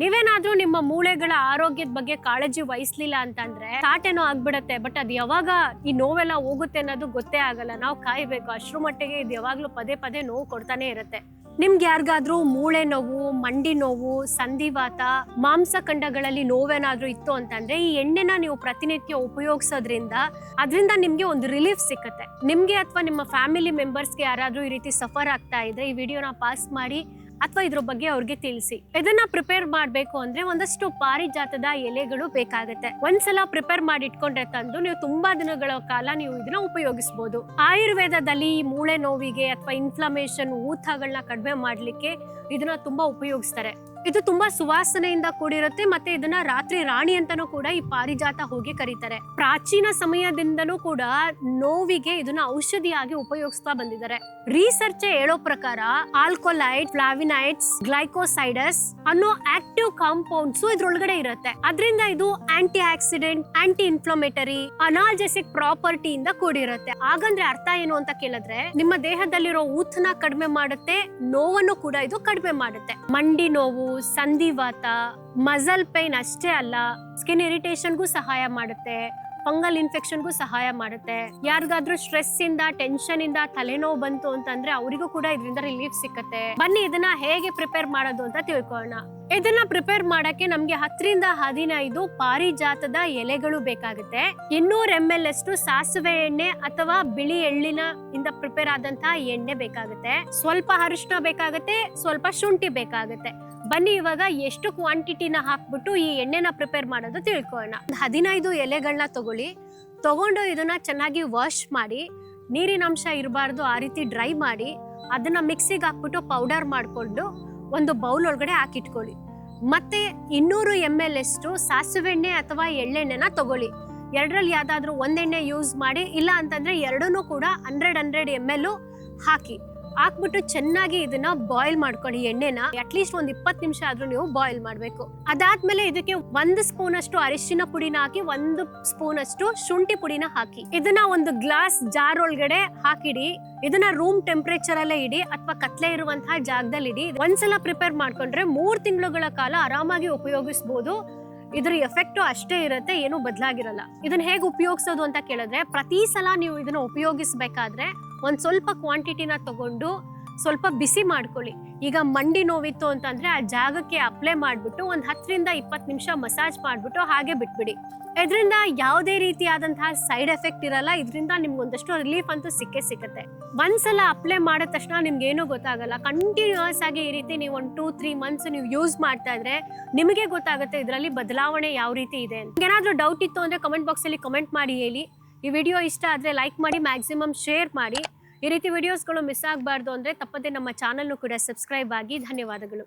ನೀವೇನಾದ್ರೂ ನಿಮ್ಮ ಮೂಳೆಗಳ ಆರೋಗ್ಯದ ಬಗ್ಗೆ ಕಾಳಜಿ ವಹಿಸ್ಲಿಲ್ಲ ಅಂತಂದ್ರೆ ಕಾಟೇನೋ ಆಗ್ಬಿಡತ್ತೆ, ಬಟ್ ಅದು ಯಾವಾಗ ಈ ನೋವೆಲ್ಲ ಹೋಗುತ್ತೆ ಅನ್ನೋದು ಗೊತ್ತೇ ಆಗಲ್ಲ. ನಾವು ಕಾಯ್ಬೇಕು, ಅಷ್ಟ್ರ ಮಟ್ಟಿಗೆ ಇದು ಯಾವಾಗ್ಲೂ ಪದೇ ಪದೇ ನೋವು ಕೊಡ್ತಾನೆ ಇರುತ್ತೆ. ನಿಮ್ಗೆ ಯಾರಿಗಾದ್ರೂ ಮೂಳೆ ನೋವು, ಮಂಡಿ ನೋವು, ಸಂಧಿವಾತ ಮಾಂಸಖಂಡಗಳಲ್ಲಿ ನೋವೇನಾದ್ರೂ ಇತ್ತು ಅಂತಂದ್ರೆ ಈ ಎಣ್ಣೆನ ನೀವು ಪ್ರತಿನಿತ್ಯ ಉಪಯೋಗಿಸೋದ್ರಿಂದ ಅದರಿಂದ ನಿಮ್ಗೆ ಒಂದು ರಿಲೀಫ್ ಸಿಕ್ಕತ್ತೆ. ನಿಮ್ಗೆ ಅಥವಾ ನಿಮ್ಮ ಫ್ಯಾಮಿಲಿ ಮೆಂಬರ್ಸ್ಗೆ ಯಾರಾದ್ರೂ ಈ ರೀತಿ ಸಫರ್ ಆಗ್ತಾ ಇದ್ರೆ ಈ ವಿಡಿಯೋನ ಪಾಸ್ ಮಾಡಿ ಅಥವಾ ಇದ್ರ ಬಗ್ಗೆ ಅವ್ರಿಗೆ ತಿಳಿಸಿ. ಇದನ್ನ ಪ್ರಿಪೇರ್ ಮಾಡ್ಬೇಕು ಅಂದ್ರೆ ಒಂದಷ್ಟು ಪಾರಿಜಾತದ ಎಲೆಗಳು ಬೇಕಾಗುತ್ತೆ. ಒಂದ್ಸಲ ಪ್ರಿಪೇರ್ ಮಾಡಿ ಇಟ್ಕೊಂಡ್ರೆ ತಂದು ನೀವು ತುಂಬಾ ದಿನಗಳ ಕಾಲ ನೀವು ಇದನ್ನ ಉಪಯೋಗಿಸಬಹುದು ಆಯುರ್ವೇದದಲ್ಲಿ ಮೂಳೆ ನೋವಿಗೆ ಅಥವಾ ಇನ್ಫ್ಲಮೇಷನ್ ಊತಗಳನ್ನ ಕಡಿಮೆ ಮಾಡ್ಲಿಕ್ಕೆ ಇದನ್ನ ತುಂಬಾ ಉಪಯೋಗಿಸ್ತಾರೆ. ಇದು ತುಂಬಾ ಸುವಾಸನೆಯಿಂದ ಕೂಡಿರುತ್ತೆ ಮತ್ತೆ ಇದನ್ನ ರಾತ್ರಿ ರಾಣಿ ಅಂತಾನೂ ಕೂಡ ಈ ಪಾರಿಜಾತ ಹೋಗಿ ಕರೀತಾರೆ. ಪ್ರಾಚೀನ ಸಮಯದಿಂದನೂ ಕೂಡ ನೋವಿಗೆ ಇದನ್ನ ಔಷಧಿಯಾಗಿ ಉಪಯೋಗಿಸ್ತಾ ಬಂದಿದ್ದಾರೆ. ರಿಸರ್ಚ್ ಹೇಳೋ ಪ್ರಕಾರ ಆಲ್ಕೋಲೈಟ್ ಫ್ಲಾವಿನೈಟ್ಸ್ ಗ್ಲೈಕೋಸೈಡಸ್ ಅನ್ನೋ ಆಕ್ಟಿವ್ ಕಾಂಪೌಂಡ್ಸ್ ಇದ್ರೊಳಗಡೆ ಇರುತ್ತೆ. ಅದರಿಂದ ಇದು antioxidant anti inflammatory analgesic property ಇಂದ ಕೂಡಿರುತ್ತೆ. ಹಾಗಂದ್ರೆ ಅರ್ಥ ಏನು ಅಂತ ಕೇಳಿದ್ರೆ ನಿಮ್ಮ ದೇಹದಲ್ಲಿರೋ ಊತನ ಕಡಿಮೆ ಮಾಡುತ್ತೆ, ನೋವನ್ನು ಕೂಡ ಇದು ಕಡಿಮೆ ಮಾಡುತ್ತೆ. ಮಂಡಿ ನೋವು ಸಂಧಿವಾತ ಮಸಲ್ ಪೈನ್ ಅಷ್ಟೇ ಅಲ್ಲ ಸ್ಕಿನ್ ಇರಿಟೇಷನ್ಗೂ ಸಹಾಯ ಮಾಡುತ್ತೆ ಫಂಗಲ್ ಇನ್ಫೆಕ್ಷನ್ಗೂ ಸಹಾಯ ಮಾಡುತ್ತೆ. ಯಾರಿಗಾದ್ರೂ ಸ್ಟ್ರೆಸ್ ಇಂದ ಟೆನ್ಷನ್ ಇಂದ ತಲೆನೋವು ಬಂತು ಅಂತಂದ್ರೆ ಅವರಿಗೂ ಕೂಡ ಇದರಿಂದ ರಿಲೀಫ್ ಸಿಕ್ಕತ್ತೆ. ಬನ್ನಿ ಇದನ್ನ ಹೇಗೆ ಪ್ರಿಪೇರ್ ಮಾಡೋದು ಅಂತ ತಿಳ್ಕೊಳ್ಳೋಣ. ಇದನ್ನ ಪ್ರಿಪೇರ್ ಮಾಡಕ್ಕೆ ನಮ್ಗೆ ಹತ್ತರಿಂದ ಹದಿನೈದು ಪಾರಿಜಾತದ ಎಲೆಗಳು ಬೇಕಾಗುತ್ತೆ. ಇನ್ನೂರ ಎಂ ಎಲ್ ಅಷ್ಟು ಸಾಸಿವೆ ಎಣ್ಣೆ ಅಥವಾ ಬಿಳಿ ಎಳ್ಳಿನ ಇಂದ ಪ್ರಿಪೇರ್ ಆದಂತಹ ಎಣ್ಣೆ ಬೇಕಾಗುತ್ತೆ. ಸ್ವಲ್ಪ ಅರಿಶಿನ ಬೇಕಾಗುತ್ತೆ, ಸ್ವಲ್ಪ ಶುಂಠಿ ಬೇಕಾಗುತ್ತೆ. ಬನ್ನಿ, ಇವಾಗ ಎಷ್ಟು ಕ್ವಾಂಟಿಟಿನ ಹಾಕ್ಬಿಟ್ಟು ಈ ಎಣ್ಣೆನ ಪ್ರಿಪೇರ್ ಮಾಡೋದು ತಿಳ್ಕೊಳ್ಳೋಣ. ಹದಿನೈದು ಎಲೆಗಳನ್ನ ತಗೊಳ್ಳಿ. ತಗೊಂಡು ಇದನ್ನ ಚೆನ್ನಾಗಿ ವಾಶ್ ಮಾಡಿ, ನೀರಿನ ಅಂಶ ಇರಬಾರ್ದು, ಆ ರೀತಿ ಡ್ರೈ ಮಾಡಿ, ಅದನ್ನ ಮಿಕ್ಸಿಗೆ ಹಾಕ್ಬಿಟ್ಟು ಪೌಡರ್ ಮಾಡಿಕೊಂಡು ಒಂದು ಬೌಲ್ ಒಳಗಡೆ ಹಾಕಿಟ್ಕೊಳ್ಳಿ. ಮತ್ತೆ ಇನ್ನೂರು ಎಂ ಎಲ್ ಎಷ್ಟು ಸಾಸಿವೆ ಎಣ್ಣೆ ಅಥವಾ ಎಳ್ಳೆಣ್ಣೆನ ತಗೊಳ್ಳಿ. ಎರಡರಲ್ಲಿ ಯಾವ್ದಾದ್ರು ಒಂದೆಣ್ಣೆ ಯೂಸ್ ಮಾಡಿ, ಇಲ್ಲ ಅಂತಂದ್ರೆ ಎರಡನ್ನೂ ಕೂಡ ಹಂಡ್ರೆಡ್ ಹಂಡ್ರೆಡ್ ಎಂ ಎಲ್ ಹಾಕಿ. ಹಾಕ್ಬಿಟ್ಟು ಚೆನ್ನಾಗಿ ಇದನ್ನ ಬಾಯ್ಲ್ ಮಾಡ್ಕೊಳ್ಳಿ ಎಣ್ಣೆನ. ಅಟ್ಲೀಸ್ಟ್ ಒಂದ್ ಇಪ್ಪತ್ತು ನಿಮಿಷ ಆದ್ರೂ ನೀವು ಬಾಯ್ಲ್ ಮಾಡ್ಬೇಕು. ಅದಾದ್ಮೇಲೆ ಇದಕ್ಕೆ ಒಂದು ಸ್ಪೂನ್ ಅಷ್ಟು ಅರಿಶಿನ ಪುಡಿನ ಹಾಕಿ, ಒಂದು ಸ್ಪೂನ್ ಅಷ್ಟು ಶುಂಠಿ ಪುಡಿನ ಹಾಕಿ. ಇದನ್ನ ಒಂದು ಗ್ಲಾಸ್ ಜಾರ್ ಒಳಗಡೆ ಹಾಕಿಡಿ. ಇದನ್ನ ರೂಮ್ ಟೆಂಪರೇಚರ್ ಅಲ್ಲೇ ಇಡಿ ಅಥವಾ ಕತ್ಲೆ ಇರುವಂತಹ ಜಾಗದಲ್ಲಿ ಇಡಿ. ಒಂದ್ಸಲ ಪ್ರಿಪೇರ್ ಮಾಡ್ಕೊಂಡ್ರೆ ಮೂರ್ ತಿಂಗಳುಗಳ ಕಾಲ ಆರಾಮಾಗಿ ಉಪಯೋಗಿಸಬಹುದು ಇದ್ರ ಎಫೆಕ್ಟ್ ಅಷ್ಟೇ ಇರುತ್ತೆ, ಏನು ಬದಲಾಗಿರಲ್ಲ. ಇದನ್ನ ಹೇಗೆ ಉಪಯೋಗಿಸೋದು ಅಂತ ಕೇಳಿದ್ರೆ, ಪ್ರತಿ ಸಲ ನೀವು ಇದನ್ನ ಉಪಯೋಗಿಸ್ಬೇಕಾದ್ರೆ ಒಂದ್ ಸ್ವಲ್ಪ ಕ್ವಾಂಟಿಟಿನ ತಗೊಂಡು ಸ್ವಲ್ಪ ಬಿಸಿ ಮಾಡ್ಕೊಳ್ಳಿ. ಈಗ ಮಂಡಿ ನೋವಿತ್ತು ಅಂತಂದ್ರೆ ಆ ಜಾಗಕ್ಕೆ ಅಪ್ಲೈ ಮಾಡ್ಬಿಟ್ಟು ಒಂದ್ ಹತ್ತರಿಂದ ಇಪ್ಪತ್ತು ನಿಮಿಷ ಮಸಾಜ್ ಮಾಡ್ಬಿಟ್ಟು ಹಾಗೆ ಬಿಟ್ಬಿಡಿ. ಇದರಿಂದ ಯಾವುದೇ ರೀತಿಯಾದಂತಹ ಸೈಡ್ ಎಫೆಕ್ಟ್ ಇರಲ್ಲ, ಇದರಿಂದ ನಿಮ್ಗೆ ಒಂದಷ್ಟು ರಿಲೀಫ್ ಅಂತೂ ಸಿಕ್ಕೇ ಸಿಗುತ್ತೆ ಒಂದ್ಸಲ ಅಪ್ಲೈ ಮಾಡಿದ ತಕ್ಷಣ ನಿಮ್ಗೆ ಏನೂ ಗೊತ್ತಾಗಲ್ಲ. ಕಂಟಿನ್ಯೂಸ್ ಆಗಿ ಈ ರೀತಿ ನೀವು ಒಂದು ಟೂ ತ್ರೀ ಮಂತ್ಸ್ ನೀವು ಯೂಸ್ ಮಾಡ್ತಾ ಇದ್ರೆ ನಿಮಗೆ ಗೊತ್ತಾಗುತ್ತೆ ಇದರಲ್ಲಿ ಬದಲಾವಣೆ ಯಾವ ರೀತಿ ಇದೆ ಏನಾದ್ರೂ ಡೌಟ್ ಇತ್ತು ಅಂದ್ರೆ ಕಮೆಂಟ್ ಬಾಕ್ಸ್ ಅಲ್ಲಿ ಕಮೆಂಟ್ ಮಾಡಿ ಹೇಳಿ. ಈ ವಿಡಿಯೋ ಇಷ್ಟ ಆದ್ರೆ ಲೈಕ್ ಮಾಡಿ ಮ್ಯಾಕ್ಸಿಮಮ್ ಶೇರ್ ಮಾಡಿ. ಈ ರೀತಿ ವಿಡಿಯೋಸ್ಗಳು ಮಿಸ್ ಆಗಬಾರ್ದು ಅಂದರೆ ತಪ್ಪದೆ ನಮ್ಮ ಚಾನಲ್ನು ಕೂಡ ಸಬ್ಸ್ಕ್ರೈಬ್ ಆಗಿ ಧನ್ಯವಾದಗಳು.